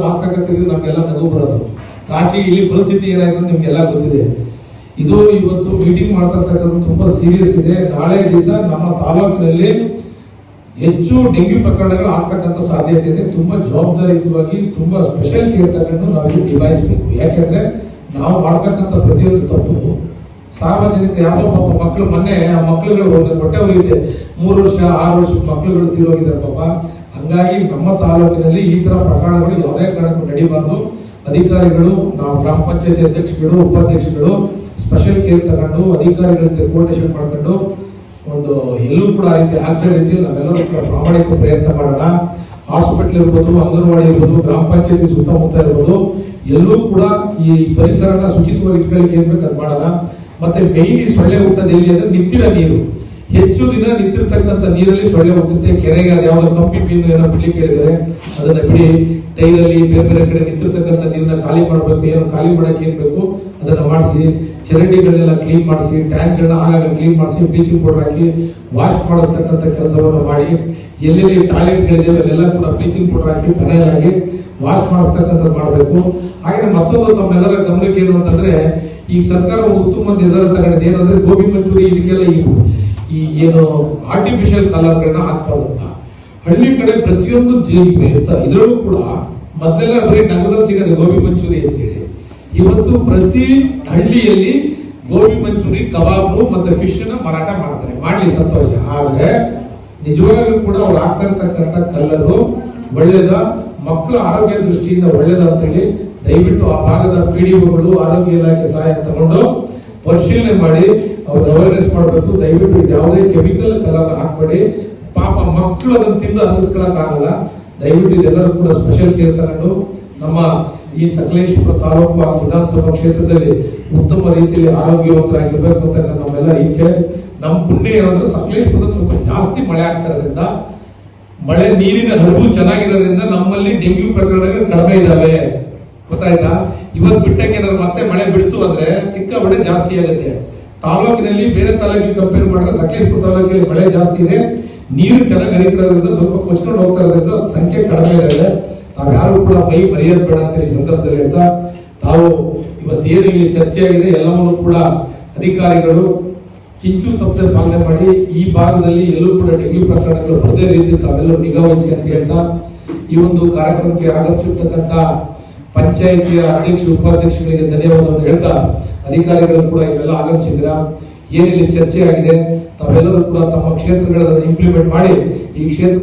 ವಾಸ್ತಕತೆಗೆ ನಮ್ಗೆಲ್ಲ ನಗು ಬರೋದು. ರಾತ್ರಿ ಇಲ್ಲಿ ಪರಿಸ್ಥಿತಿ ಏನಾಗಿದೆ ನಿಮ್ಗೆಲ್ಲ ಗೊತ್ತಿದೆ. ಇದು ಇವತ್ತು ಮೀಟಿಂಗ್ ಮಾಡ್ತಕ್ಕಂಥ ತುಂಬಾ ಸೀರಿಯಸ್ ಇದೆ. ನಾಳೆ ದಿವಸ ನಮ್ಮ ತಾಲೂಕಿನಲ್ಲಿ ಹೆಚ್ಚು ಡೆಂಗ್ಯೂ ಪ್ರಕರಣಗಳು ಆಗ್ತಕ್ಕಂಥ ಸಾಧ್ಯತೆ ಇದೆ. ತುಂಬಾ ಜವಾಬ್ದಾರಿಯುತವಾಗಿ, ತುಂಬಾ ಸ್ಪೆಷಲ್ ಕೇರ್ ತಗೊಂಡು ನಾವು ನಿಭಾಯಿಸಬೇಕು. ಯಾಕೆಂದ್ರೆ ನಾವು ಮಾಡ್ತಕ್ಕಂಥ ಪ್ರತಿಯೊಂದು ತಪ್ಪು ಸಾರ್ವಜನಿಕ ಯಾವ ಪಾಪ ಮಕ್ಕಳು ಮೊನ್ನೆ ಆ ಮಕ್ಕಳುಗಳು ಕೊಟ್ಟೆ ಹೋಗಿದೆ ಮೂರು ವರ್ಷ, ಆರು ವರ್ಷ ಮಕ್ಕಳುಗಳು ತೀರೋಗಿದ್ದಾರೆ ಪಾಪ. ಹಂಗಾಗಿ ನಮ್ಮ ತಾಲೂಕಿನಲ್ಲಿ ಈ ತರ ಪ್ರಕರಣಗಳು ಯಾವುದೇ ಕಾರಣಕ್ಕೂ ನಡೀಬಾರ್ದು. ಅಧಿಕಾರಿಗಳು, ನಾವು ಗ್ರಾಮ ಪಂಚಾಯತಿ ಅಧ್ಯಕ್ಷಗಳು, ಉಪಾಧ್ಯಕ್ಷಗಳು ಸ್ಪೆಷಲ್ ಕೇರ್ ತಗೊಂಡು ಅಧಿಕಾರಿಗಳ ಕೋರ್ಡಿನೇಷನ್ ಮಾಡ್ಕೊಂಡು ಒಂದು ಎಲ್ಲೂ ಕೂಡ ಆ ರೀತಿ ಆಗದ ರೀತಿಯಲ್ಲಿ ನಾವೆಲ್ಲರೂ ಕೂಡ ಪ್ರಾಮಾಣಿಕ ಪ್ರಯತ್ನ ಮಾಡೋಣ. ಹಾಸ್ಪಿಟಲ್ ಇರ್ಬೋದು, ಅಂಗನವಾಡಿ ಇರ್ಬೋದು, ಗ್ರಾಮ ಪಂಚಾಯತಿ ಸುತ್ತಮುತ್ತ ಇರ್ಬೋದು, ಎಲ್ಲೂ ಕೂಡ ಈ ಪರಿಸರನ ಶುಚಿತ್ವವಾಗಿ ಇಟ್ಕೊಳ್ಳಿಕ್ಕೆ ಏನ್ ಅದ್ ಮಾಡೋಣ. ಮತ್ತೆ ಮೇಯ್ನ್ ಸೊಳ್ಳೆ ಊಟದ ಎಲ್ಲಿ ಅಂದ್ರೆ ನಿಂತಿರ ನೀರು. ಹೆಚ್ಚು ದಿನ ನಿಂತಿರ್ತಕ್ಕಂಥ ನೀರಲ್ಲಿ ಸೊಳ್ಳೆ ಹೋಗುತ್ತೆ, ಕೆರೆಗೆ ಅದು ಯಾವ್ದೋ ಕಂಪಿ ಮೀನು ಏನೋ ಬಿಡ್ಲಿಕ್ಕೆ ಕೇಳಿದರೆ ಅದನ್ನ ಬಿಡಿ ಟೈಲಲ್ಲಿ ಬೇರೆ ಬೇರೆ ಕಡೆ ನಿಂತಿರ್ತಕ್ಕಂಥ ನೀರನ್ನ ಖಾಲಿ ಮಾಡಬೇಕು, ಏನೋ ಖಾಲಿ ಮಾಡಕ್ಕೆ ಏನ್ ಬೇಕು ಅದನ್ನ ಮಾಡಿಸಿ, ಚರಂಡಿಗಳನ್ನೆಲ್ಲ ಕ್ಲೀನ್ ಮಾಡಿಸಿ, ಟ್ಯಾಂಕ್ಗಳನ್ನ ಆಗಾಗ ಕ್ಲೀನ್ ಮಾಡಿಸಿ ಬ್ಲೀಚಿಂಗ್ ಪೌಡರ್ ಹಾಕಿ ವಾಶ್ ಮಾಡಿಸ್ತಕ್ಕಂಥ ಕೆಲಸವನ್ನು ಮಾಡಿ, ಎಲ್ಲೆಲ್ಲಿ ಟಾಯ್ಲೆಟ್ಗಳಿದೆ ಅಲ್ಲೆಲ್ಲ ಕೂಡ ಬ್ಲೀಚಿಂಗ್ ಪೌಡರ್ ಹಾಕಿ ಫೆನೈಲ್ ವಾಶ್ ಮಾಡಿಸ್ತಕ್ಕಂಥದ್ದು ಮಾಡಬೇಕು. ಹಾಗೆ ಮತ್ತೊಂದು ತಮ್ಮೆಲ್ಲರ ಗಮನಕ್ಕೆ ಏನು ಅಂತಂದ್ರೆ, ಈ ಸರ್ಕಾರ ಉತ್ತಮ ನಿರ್ಧಾರ ತಗೊಂಡಿದೆ. ಏನಂದ್ರೆ ಗೋಬಿ ಮಂಚೂರಿ ಇದಕ್ಕೆಲ್ಲ ಈ ಈ ಏನು ಆರ್ಟಿಫಿಷಿಯಲ್ ಕಲರ್ಗಳನ್ನ ಹಾಕ್ಬಾರ್ದು ಅಂತ ಹಳ್ಳಿ ಕಡೆ ಪ್ರತಿಯೊಂದು ಇದರಲ್ಲೂ ಕೂಡ ಮೊದಲೆಲ್ಲ ಬರೀ ನಗರದಲ್ಲಿ ಸಿಗೋದು ಗೋಬಿ ಮಂಚೂರಿ ಅಂತೇಳಿ. ಇವತ್ತು ಪ್ರತಿ ಹಳ್ಳಿಯಲ್ಲಿ ಗೋಬಿ ಮಂಚೂರಿ, ಕಬಾಬು ಮತ್ತೆ ಫಿಶ್ನ ಮಾರಾಟ ಮಾಡ್ತಾರೆ. ಮಾಡ್ಲಿ ಸಂತೋಷ. ಆದ್ರೆ ನಿಜವಾಗ್ಲೂ ಕೂಡ ಅವ್ರು ಆಗ್ತಿರ್ತಕ್ಕಂಥ ಕಲ್ಲರು ಒಳ್ಳೇದ ಮಕ್ಕಳ ಆರೋಗ್ಯ ದೃಷ್ಟಿಯಿಂದ ಒಳ್ಳೇದ ಅಂತೇಳಿ ದಯವಿಟ್ಟು ಆ ಭಾಗದ ಪಿಡಿಒಗಳು ಆರೋಗ್ಯ ಇಲಾಖೆ ಸಹಾಯ ತಗೊಂಡು ಪರಿಶೀಲನೆ ಮಾಡಿ. ಅವ್ರಿಗೆ ಅವೇರ್ನೆಸ್ ಮಾಡಬೇಕು. ದಯವಿಟ್ಟು ಯಾವುದೇ ಕೆಮಿಕಲ್ ಕಲರ್ ಹಾಕ್ಬೇಡಿ. ಪಾಪ ಮಕ್ಕಳು ಅದನ್ನು ತಿಂದು ಅನ್ನಿಸ್ಕೊಳಕ್ ಆಗಲ್ಲ. ದಯವಿಟ್ಟು ಇದೆಲ್ಲರೂ ಕೂಡ ಸ್ಪೆಷಲ್ ಕೇರ್ ತಗೊಂಡು ನಮ್ಮ ಈ ಸಕಲೇಶ್ಪುರ ತಾಲೂಕು ಹಾಗೂ ವಿಧಾನಸಭಾ ಕ್ಷೇತ್ರದಲ್ಲಿ ಉತ್ತಮ ರೀತಿಯಲ್ಲಿ ಆರೋಗ್ಯವಂತರಾಗಿರ್ಬೇಕು ಅಂತ ನಮ್ಮೆಲ್ಲ ಇಚ್ಛೆ. ನಮ್ಮ ಪುಣ್ಯ ಏನಂದ್ರೆ ಸಕಲೇಶ್ಪುರ ಸ್ವಲ್ಪ ಜಾಸ್ತಿ ಮಳೆ ಆಗ್ತಿರೋದ್ರಿಂದ, ಮಳೆ ನೀರಿನ ಹರಿವು ಚೆನ್ನಾಗಿರೋದ್ರಿಂದ ನಮ್ಮಲ್ಲಿ ಡೆಂಗ್ಯೂ ಪ್ರಕರಣಗಳು ಕಡಿಮೆ ಇದಾವೆ. ಗೊತ್ತಾಯ್ತಾ? ಇವತ್ತು ಬಿಟ್ಟಕ್ಕೆ ಏನಾದ್ರು ಮತ್ತೆ ಮಳೆ ಬಿಡ್ತು ಅಂದ್ರೆ ಸಿಕ್ಕಾಪಟ್ಟೆ ಜಾಸ್ತಿ ಆಗುತ್ತೆ. ತಾಲೂಕಿನಲ್ಲಿ ಬೇರೆ ತಾಲೂಕಿಗೆ ಕಂಪೇರ್ ಮಾಡಿದ್ರೆ ಸಕಲೇಶ್ಪುರ ತಾಲೂಕಿನಲ್ಲಿ ಮಳೆ ಜಾಸ್ತಿ ಇದೆ. ನೀರು ಚೆನ್ನಾಗಿ ಸ್ವಲ್ಪ ಕೊಚ್ಕೊಂಡು ಹೋಗ್ತಾ ಇರೋದ್ರಿಂದ ಸಂಖ್ಯೆ ಕಡಿಮೆ ಇದೆ ತಾವ್ಯಾರು ಕೂಡ ಕೈ ಮರೆಯೋದು ಬೇಡ ಅಂತ ಈ ಸಂದರ್ಭದಲ್ಲಿ ಹೇಳ್ತಾ, ತಾವು ಇವತ್ತೇನು ಇಲ್ಲಿ ಚರ್ಚೆ ಆಗಿದೆ, ಎಲ್ಲವನ್ನೂ ಕೂಡ ಅಧಿಕಾರಿಗಳು ಕಿಂಚು ತಪ್ಪದೆ ಪಾಲನೆ ಮಾಡಿ, ಈ ಭಾಗದಲ್ಲಿ ಎಲ್ಲೂ ಕೂಡ ಡೆಂಗ್ಯೂ ಪ್ರಕರಣಗಳು ಬರದೇ ರೀತಿ ತಾವೆಲ್ಲರೂ ನಿಗಾವಹಿಸಿ ಅಂತ ಹೇಳ್ತಾ, ಈ ಒಂದು ಕಾರ್ಯಕ್ರಮಕ್ಕೆ ಆಗಮಿಸಿರ್ತಕ್ಕಂಥ ಪಂಚಾಯಿತಿಯ ಅಧ್ಯಕ್ಷ ಉಪಾಧ್ಯಕ್ಷಗಳಿಗೆ ಧನ್ಯವಾದವನ್ನು ಹೇಳ್ತಾ ಅಧಿಕಾರಿಗಳು ಕೂಡ ಇವೆಲ್ಲ ಆಗಮಿಸಿದ್ರ? ಏನಿಲ್ಲಿ ಚರ್ಚೆ ಆಗಿದೆ ತಾವೆಲ್ಲರೂ ಕೂಡ ತಮ್ಮ ಕ್ಷೇತ್ರಗಳನ್ನು ಇಂಪ್ಲಿಮೆಂಟ್ ಮಾಡಿ ಈ ಕ್ಷೇತ್ರ